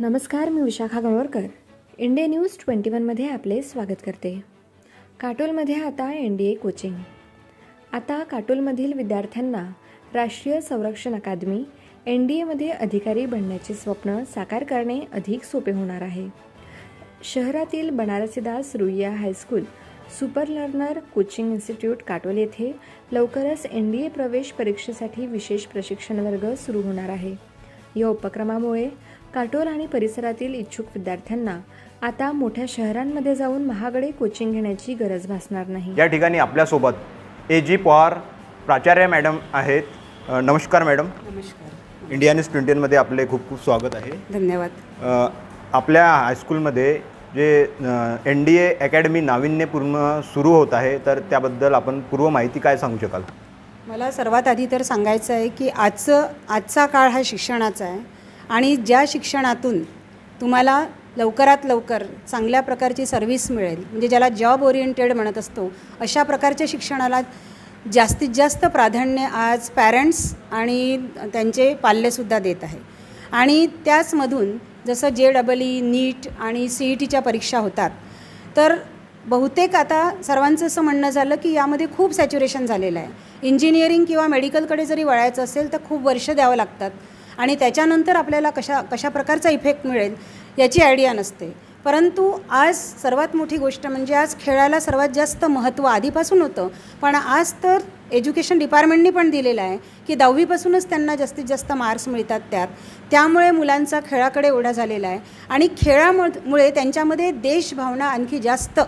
नमस्कार मी Vishakha Ganorkar India news twenty वनमध्ये आपले स्वागत करते. काटोलमध्ये आता एन डी ए कोचिंग. आता काटोलमधील विद्यार्थ्यांना राष्ट्रीय संरक्षण अकादमी एन डी एमध्ये अधिकारी बनण्याचे स्वप्न साकार करणे अधिक सोपे होणार आहे. शहरातील Banarasidas Ruia high school super learner coaching institute Katol येथे लवकरच एन डी ए प्रवेश परीक्षेसाठी विशेष प्रशिक्षण वर्ग सुरू होणार आहे. या उपक्रमामुळे काटोल आणि परिसरातील इच्छुक विद्यार्थ्यांना आता मोठ्या शहरांमध्ये जाऊन महागडे कोचिंग घेण्याची गरज भासणार नाही. या ठिकाणी आपल्यासोबत ए जी पवार प्राचार्य मॅडम आहेत. अ, नमस्कार मॅडम. नमस्कार. इंडिया न्यूज ट्वेंटीमध्ये आपले खूप खूप स्वागत आहे. धन्यवाद. अ, आपल्या हायस्कूलमध्ये जे एन डी ए अकॅडमी नाविन्यपूर्ण सुरू होत आहे तर त्याबद्दल आपण पूर्व माहिती काय सांगू शकाल? मला सर्वात आधी तर सांगायचं आहे की आजचं आजचा काळ हा शिक्षणाचा आहे. आणि ज्या शिक्षणातून तुम्हाला लवकरात लवकर चांगल्या प्रकारची सर्व्हिस मिळेल म्हणजे ज्याला जॉब ओरिएंटेड म्हणत असतो अशा प्रकारच्या शिक्षणाला जास्तीत जास्त प्राधान्य आज पॅरेंट्स आणि त्यांचे पाल्यसुद्धा देत आहे. आणि त्याचमधून जसं जे डबल ई नीट आणि सी ई टीच्या परीक्षा होतात तर बहुतेक आता सर्वांचं असं म्हणणं झालं की यामध्ये खूप सॅच्युरेशन झालेलं आहे. इंजिनिअरिंग किंवा मेडिकलकडे जरी वळायचं असेल तर खूप वर्ष द्यावं लागतात. आणि त्याच्यानंतर आपल्याला कशा कशा प्रकारचा इफेक्ट मिळेल याची आयडिया नसते. परंतु आज सर्वात मोठी गोष्ट म्हणजे आज खेळाला सर्वात जास्त महत्त्व आधीपासून होतं. पण आज तर एज्युकेशन डिपार्टमेंटनी पण दिलेलं आहे की दहावीपासूनच त्यांना जास्तीत जास्त मार्क्स मिळतात त्यात. त्यामुळे मुलांचा खेळाकडे ओढा झालेला आहे. आणि खेळामुळे त्यांच्यामध्ये देशभावना आणखी जास्त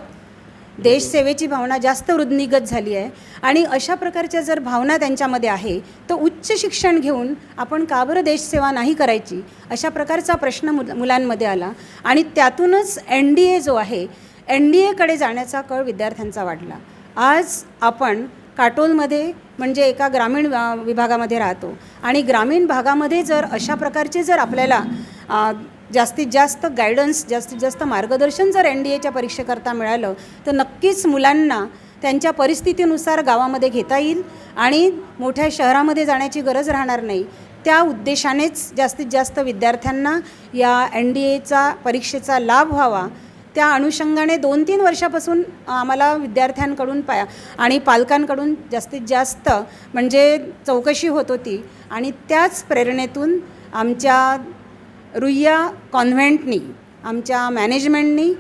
देशसेवेची भावना जास्त वृद्धिगत झाली आहे. आणि अशा प्रकारच्या जर भावना त्यांच्यामध्ये आहे तर उच्च शिक्षण घेऊन आपण का बरं देशसेवा नाही करायची? अशा प्रकारचा प्रश्न मुल मुलांमध्ये आला. आणि त्यातूनच एन डी ए जो आहे एन डी एकडे जाण्याचा कळ विद्यार्थ्यांचा वाढला. आज आपण काटोलमध्ये म्हणजे एका ग्रामीण विभागामध्ये राहतो. आणि ग्रामीण भागामध्ये जर अशा प्रकारचे जर आपल्याला जास्तीत जास्त गायडन्स जास्तीत जास्त मार्गदर्शन जर एन डी एच्या परीक्षेकरता मिळालं तर नक्कीच मुलांना त्यांच्या परिस्थितीनुसार गावामध्ये घेता येईल आणि मोठ्या शहरामध्ये जाण्याची गरज राहणार नाही. त्या उद्देशानेच जास्तीत जास्त विद्यार्थ्यांना या एन डी एचा परीक्षेचा लाभ व्हावा. त्या अनुषंगाने दोन तीन वर्षापासून आम्हाला विद्यार्थ्यांकडून पा आणि पालकांकडून जास्तीत जास्त म्हणजे चौकशी होत होती आणि त्याच प्रेरणेतून आमच्या रुईया कॉन्व्हेंटनी आमच्या मॅनेजमेंटनी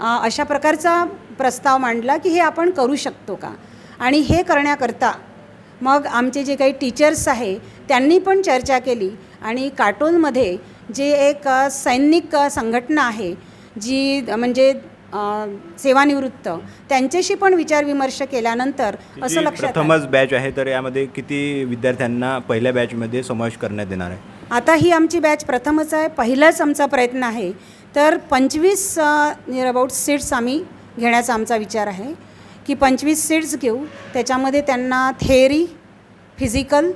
अशा प्रकारचा प्रस्ताव मांडला की हे आपण करू शकतो का आणि हे करण्याकरता मग आमचे जे काही टीचर्स आहे त्यांनी पण चर्चा केली आणि काटोलमध्ये जे एक सैनिक संघटना आहे जी म्हणजे सेवानिवृत्त त्यांच्याशी पण विचारविमर्श केल्यानंतर असं लक्षात. प्रथमच बॅच आहे तर यामध्ये किती विद्यार्थ्यांना पहिल्या बॅचमध्ये समावेश करण्यात येणार आहे आता ही आमची बॅच प्रथमच आहे. पहिलाच आमचा प्रयत्न आहे. तर पंचवीस नियर अबाउट सीट्स आम्ही घेण्याचा आमचा विचार आहे. की पंचवीस सीट्स घेऊ. त्याच्यामध्ये त्यांना थेअरी फिजिकल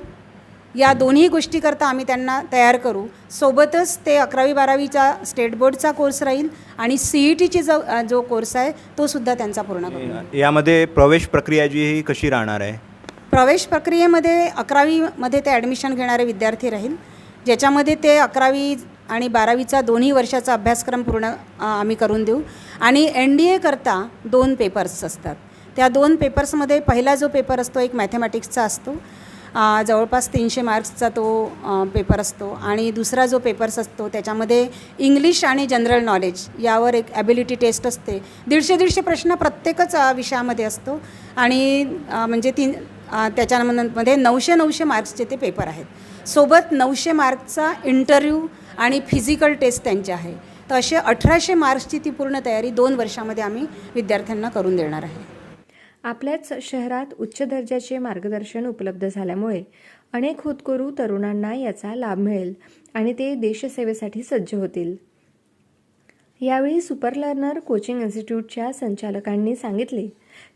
या दोन्ही गोष्टीकरता आम्ही त्यांना तयार करू. सोबतच ते अकरावी बारावीचा स्टेट बोर्डचा कोर्स राहील आणि सी ई टीची जो जो कोर्स आहे तो सुद्धा त्यांचा पूर्ण करू. यामध्ये प्रवेश प्रक्रिया जी ही कशी राहणार आहे? प्रवेश प्रक्रियेमध्ये अकरावीमध्ये ते ॲडमिशन घेणारे विद्यार्थी राहील. ज्याच्यामध्ये ते अकरावी आणि बारावीचा दोन्ही वर्षाचा अभ्यासक्रम पूर्ण आम्ही करून देऊ. आणि एन डी एकरता दोन पेपर्स असतात. त्या दोन पेपर्समध्ये पहिला जो पेपर असतो एक मॅथमॅटिक्सचा असतो. जवळपास तीनशे मार्क्सचा तो पेपर असतो. आणि दुसरा जो पेपर्स असतो त्याच्यामध्ये इंग्लिश आणि जनरल नॉलेज यावर एक ॲबिलिटी टेस्ट असते. दीडशे दीडशे प्रश्न प्रत्येकच विषयामध्ये असतो. आणि म्हणजे तीन त्याच्यामध्ये नऊशे नऊशे मार्क्सचे ते पेपर आहेत. सोबत नऊशे मार्क्सचा इंटरव्ह्यू आणि फिजिकल टेस्ट त्यांची आहे. तर असे अठराशे मार्क्सची ती पूर्ण तयारी दोन वर्षामध्ये आम्ही विद्यार्थ्यांना करून देणार आहे. आपल्याच शहरात उच्च दर्जाचे मार्गदर्शन उपलब्ध झाल्यामुळे अनेक होतकरू तरुणांना याचा लाभ मिळेल आणि ते देशसेवेसाठी सज्ज होतील. यावेळी सुपर लर्नर कोचिंग इन्स्टिट्यूटच्या संचालकांनी सांगितले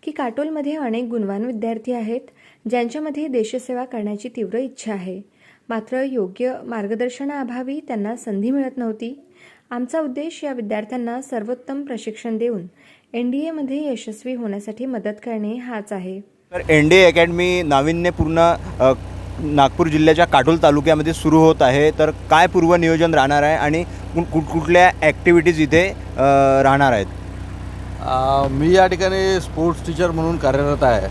की काटोलमध्ये अनेक गुणवान विद्यार्थी आहेत ज्यांच्यामध्ये देशसेवा करण्याची तीव्र इच्छा आहे. मात्र योग्य मार्गदर्शनाअभावी त्यांना संधी मिळत नव्हती. आमचा उद्देश या विद्यार्थ्यांना सर्वोत्तम प्रशिक्षण देऊन एन डी एमध्ये यशस्वी होण्यासाठी मदत करणे हाच आहे. तर एन डी अकॅडमी नाविन्यपूर्ण नागपूर जिल्ह्याच्या काटोल तालुक्यामध्ये सुरू होत आहे. तर काय पूर्वनियोजन राहणार आहे आणि कुठ कुठ- कुठल्या ॲक्टिव्हिटीज इथे राहणार आहेत? मी या ठिकाणी स्पोर्ट्स टीचर म्हणून कार्यरत आहे.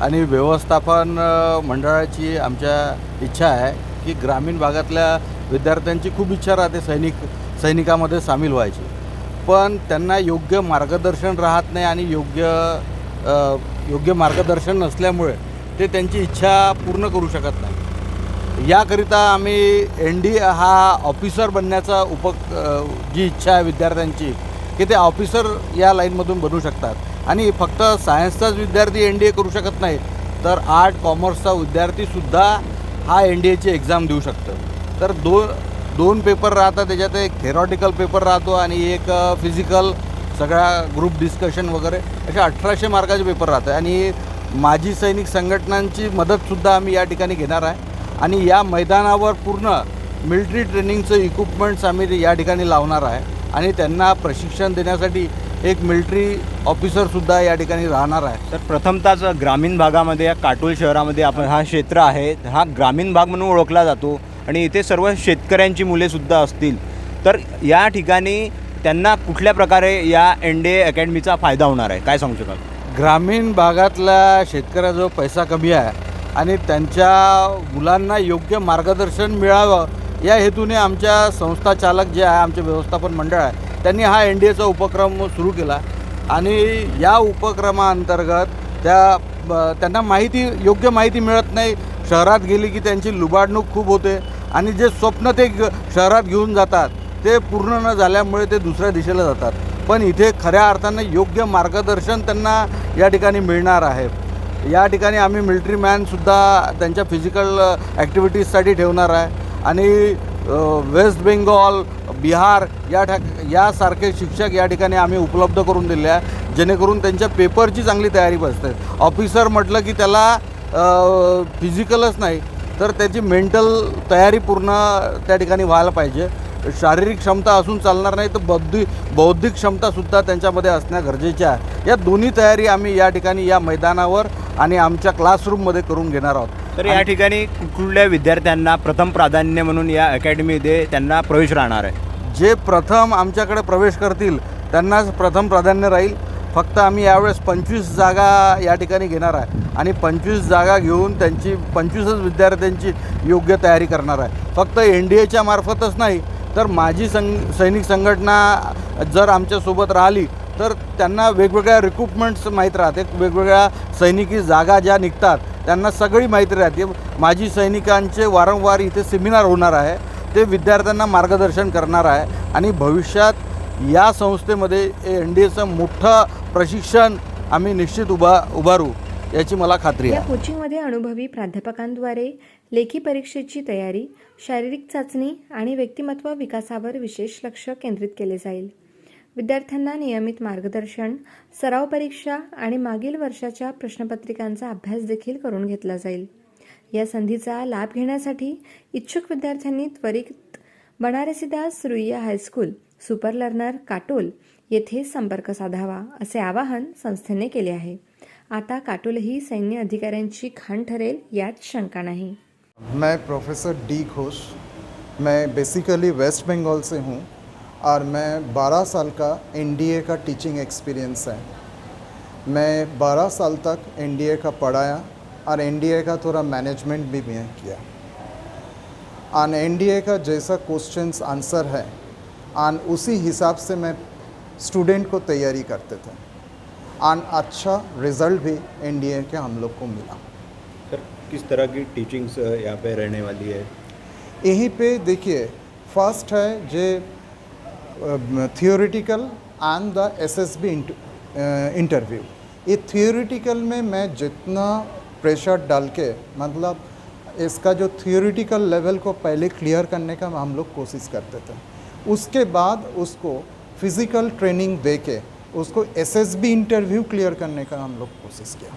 आणि व्यवस्थापन मंडळाची आमच्या इच्छा आहे. की ग्रामीण भागातल्या विद्यार्थ्यांची खूप इच्छा राहते सैनिक सैनिकामध्ये सामील व्हायची. पण त्यांना योग्य मार्गदर्शन राहत नाही आणि योग्य योग्य मार्गदर्शन नसल्यामुळे ते त्यांची इच्छा पूर्ण करू शकत नाही. याकरिता आम्ही एन डी हा ऑफिसर बनण्याचा उप जी इच्छा आहे विद्यार्थ्यांची की ते ऑफिसर या लाईनमधून बनू शकतात. आणि फक्त सायन्सचाच विद्यार्थी एन डी ए करू शकत नाही तर आर्ट कॉमर्सचा विद्यार्थीसुद्धा हा एन डी एची एक्झाम देऊ शकतं. तर दो दोन पेपर राहतात त्याच्यात एक थेरॉटिकल पेपर राहतो आणि एक फिजिकल सगळ्या ग्रुप डिस्कशन वगैरे. असे अठराशे मार्काचे पेपर राहतात. आणि माजी सैनिक संघटनांची मदतसुद्धा आम्ही या ठिकाणी घेणार आहे. आणि या मैदानावर पूर्ण मिलिटरी ट्रेनिंगचं इक्विपमेंट्स आम्ही या ठिकाणी लावणार आहे. आणि त्यांना प्रशिक्षण देण्यासाठी एक मिलिटरी ऑफिसरसुद्धा या ठिकाणी राहणार आहे. तर प्रथमतःच ग्रामीण भागामध्ये या काटोल शहरामध्ये आपण हा क्षेत्र आहे. हा ग्रामीण भाग म्हणून ओळखला जातो आणि इथे सर्व शेतकऱ्यांची मुलेसुद्धा असतील. तर या ठिकाणी त्यांना कुठल्या प्रकारे या एन डी ए अकॅडमीचा फायदा होणार आहे? काय सांगू शकाल? ग्रामीण भागातल्या शेतकऱ्याजवळ पैसा कमी आहे आणि त्यांच्या मुलांना योग्य मार्गदर्शन मिळावं या हेतूने आमच्या संस्था चालक जे आहे आमचे व्यवस्थापन मंडळ आहे त्यांनी हा एन डी एचा उपक्रम सुरू केला. आणि या उपक्रमाअंतर्गत त्या ब- त्यांना माहिती योग्य माहिती मिळत नाही. शहरात गेली की त्यांची लुबाडणूक खूप होते. आणि जे स्वप्न ते ग- शहरात घेऊन जातात ते पूर्ण न झाल्यामुळे ते दुसऱ्या दिशेला जातात. पण इथे खऱ्या अर्थानं योग्य मार्गदर्शन त्यांना या ठिकाणी मिळणार आहे. या ठिकाणी आम्ही मिलिटरी मॅनसुद्धा त्यांच्या फिजिकल ॲक्टिव्हिटीजसाठी ठेवणार आहे. आणि वेस्ट बेंगॉल बिहार या ठा यासारखे शिक्षक या ठिकाणी आम्ही उपलब्ध करून दिले आहे जेणेकरून त्यांच्या पेपरची चांगली तयारी बसते. ऑफिसर म्हटलं की त्याला फिजिकलच नाही तर त्याची मेंटल तयारी पूर्ण त्या ठिकाणी व्हायला पाहिजे. शारीरिक क्षमता असून चालणार नाही तर बौद्धिक बौद्धिक क्षमतासुद्धा त्यांच्यामध्ये असणं गरजेचे आहे. या दोन्ही तयारी आम्ही या ठिकाणी या मैदानावर आणि आमच्या क्लासरूममध्ये करून घेणार आहोत. तर या ठिकाणी कुठल्या विद्यार्थ्यांना प्रथम प्राधान्य म्हणून या अकॅडमीमध्ये त्यांना प्रवेश राहणार आहे? जे प्रथम आमच्याकडे प्रवेश करतील त्यांनाच प्रथम प्राधान्य राहील. फक्त आम्ही यावेळेस पंचवीस जागा या ठिकाणी घेणार आहे आणि पंचवीस जागा घेऊन त्यांची पंचवीसच विद्यार्थ्यांची योग्य तयारी करणार आहे. फक्त एन डी एच्या मार्फतच नाही तर माझी संग सैनिक संघटना जर आमच्यासोबत राहिली तर त्यांना वेगवेगळ्या रिक्रुटमेंट्स माहीत राहते वेगवेगळ्या सैनिकी जागा ज्या निघतात त्यांना सगळी माहिती राहते. माजी सैनिकांचे वारंवार इथे सेमिनार होणार आहे. ते विद्यार्थ्यांना मार्गदर्शन करणार आहे. आणि भविष्यात या संस्थेमध्ये एन डी एचं मोठं प्रशिक्षण आम्ही निश्चित उभा उभारू याची मला खात्री आहे. कोचिंगमध्ये अनुभवी प्राध्यापकांद्वारे लेखी परीक्षेची तयारी शारीरिक चाचणी आणि व्यक्तिमत्व विकासावर विशेष लक्ष केंद्रित केले जाईल. विद्यार्थ्यांना नियमित मार्गदर्शन सराव परीक्षा आणि मागील वर्षाच्या प्रश्नपत्रिकांचा अभ्यास देखील करून घेतला जाईल. या संधीचा लाभ घेण्यासाठी इच्छुक विद्यार्थ्यांनी त्वरित Banarasidas Ruia high school super learner Katol येथे संपर्क साधावा असे आवाहन संस्थेने केले आहे. आता काटोलही सैन्य अधिकाऱ्यांची खाण ठरेल यात शंका नाही. मैं प्रोफेसर डी घोष मैं बेसिकली वेस्ट बंगाल से हूँ। और मैं 12 साल का एनडीए का टीचिंग एक्सपीरियंस है। मैं 12 साल तक एनडीए का पढ़ाया और एनडीए का थोड़ा मैनेजमेंट भी मैं किया। और एनडीए का जैसा क्वेश्चंस आंसर है और उसी हिसाब से मैं स्टूडेंट को तैयारी करते थे। और अच्छा रिज़ल्ट भी एनडीए के हम लोग को मिला। सर किस तरह की टीचिंग्स यहाँ पे रहने वाली है? यहीं पे देखिए फ़र्स्ट है जे theoretical and the S S B interview ये थियोरिटिकल में मैं जितना प्रेशर डाल के मतलब इसका जो थियोरिटिकल लेवल को पहले क्लियर करने का हम लोग कोशिश करते थे उसके बाद उसको फ़िज़िकल ट्रेनिंग दे के उसको S S B interview clear करने का हम लोग कोशिश किया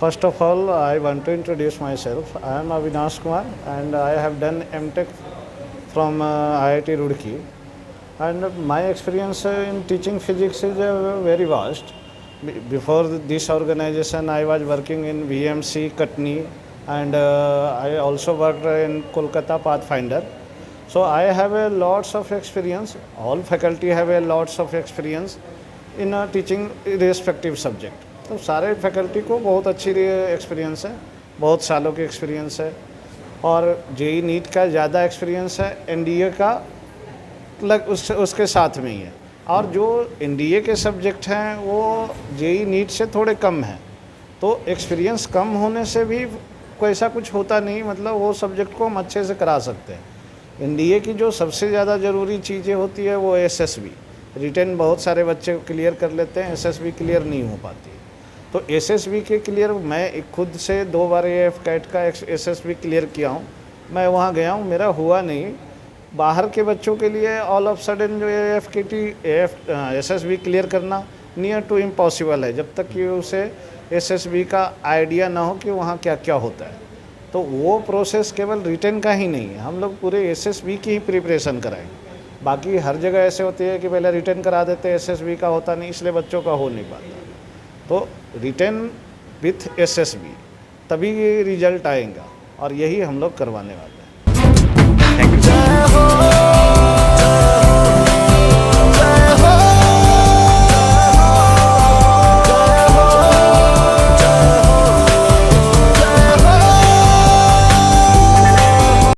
First of all, I want to introduce myself. I am Avinash Kumar and I have done MTech from uh, IIT Roorkee. And my experience uh, in teaching physics is uh, very vast. Before this organization, I was working in VMC Katni and uh, I also worked in Kolkata Pathfinder. So I have a lots of experience. All faculty have a lots of experience in uh, teaching respective subject. तो सारे faculty को बहुत अच्छी experience है बहुत सालों की experience है और जेई नीट का ज़्यादा एक्सपीरियंस है एनडीए का लग, उस, उसके साथ में ही है। और जो एनडीए के सब्जेक्ट हैं, वो जेई नीट से थोड़े कम हैं। तो एक्सपीरियंस कम होने से भी कोई ऐसा कुछ होता नहीं मतलब वो सब्जेक्ट को हम अच्छे से करा सकते हैं। एनडीए की जो सबसे ज़्यादा ज़रूरी चीज़ें होती है, वो एस एसएसबी रिटर्न बहुत सारे बच्चे क्लियर कर लेते हैं एसएसबी क्लियर नहीं हो पाती। तो एसएसबी के क्लियर मैं खुद से दो बार एफ़ कैट का एसएसबी क्लियर किया हूँ। मैं वहाँ गया हूँ, मेरा हुआ नहीं। बाहर के बच्चों के लिए ऑल ऑफ़ सडन जो A F K T F S S B clear करना नियर टू इम्पॉसिबल है। जब तक कि उसे एस एस बी का आइडिया ना हो कि वहाँ क्या क्या होता है। तो वो प्रोसेस केवल रिटर्न का ही नहीं है। हम लोग पूरे एस एस बी की ही प्रिपरेशन कराएँगे। बाकी हर जगह ऐसे होती है कि पहले रिटर्न करा देते एस एस बी का होता नहीं, इसलिए बच्चों का हो नहीं पाता। तो return with S S B तभी रिज़ल्ट आएगा और यही हम लोग करवाने वाले হো